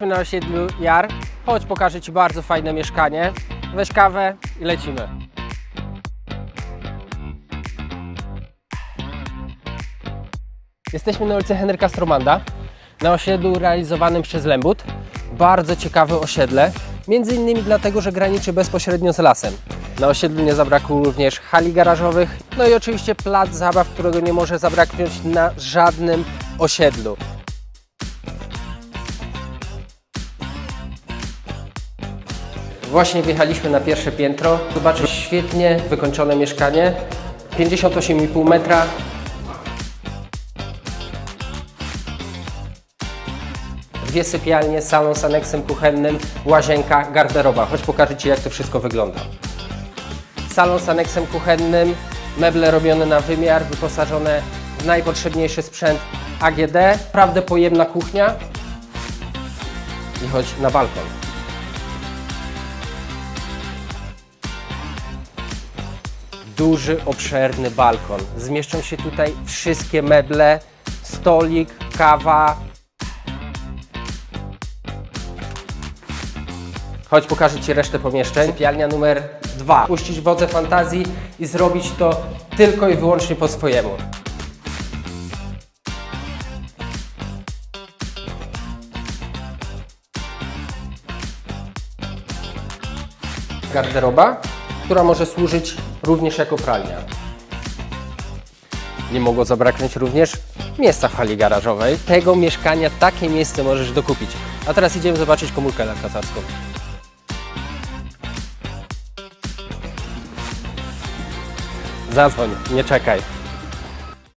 Na osiedlu Jar. Chodź, pokażę Ci bardzo fajne mieszkanie. Weź kawę i lecimy. Jesteśmy na ulicy Henryka Stromanda, na osiedlu realizowanym przez Lembut. Bardzo ciekawe osiedle, między innymi dlatego, że graniczy bezpośrednio z lasem. Na osiedlu nie zabrakło również hali garażowych, no i oczywiście plac zabaw, którego nie może zabraknąć na żadnym osiedlu. Właśnie wjechaliśmy na pierwsze piętro. Zobaczysz świetnie wykończone mieszkanie. 58,5 metra. Dwie sypialnie, salon z aneksem kuchennym, łazienka, garderoba. Chodź pokażę Ci jak to wszystko wygląda. Salon z aneksem kuchennym, meble robione na wymiar, wyposażone w najpotrzebniejszy sprzęt AGD. Naprawdę pojemna kuchnia. I chodź na balkon. Duży, obszerny balkon. Zmieszczą się tutaj wszystkie meble, stolik, kawa. Chodź, pokażę Ci resztę pomieszczeń. Sypialnia numer dwa. Puścić wodze fantazji i zrobić to tylko i wyłącznie po swojemu. garderoba, która może służyć również jako pralnia. Nie mogło zabraknąć również miejsca w hali garażowej. Tego mieszkania takie miejsce możesz dokupić. A teraz idziemy zobaczyć komórkę kasarską. Zadzwoń, nie czekaj.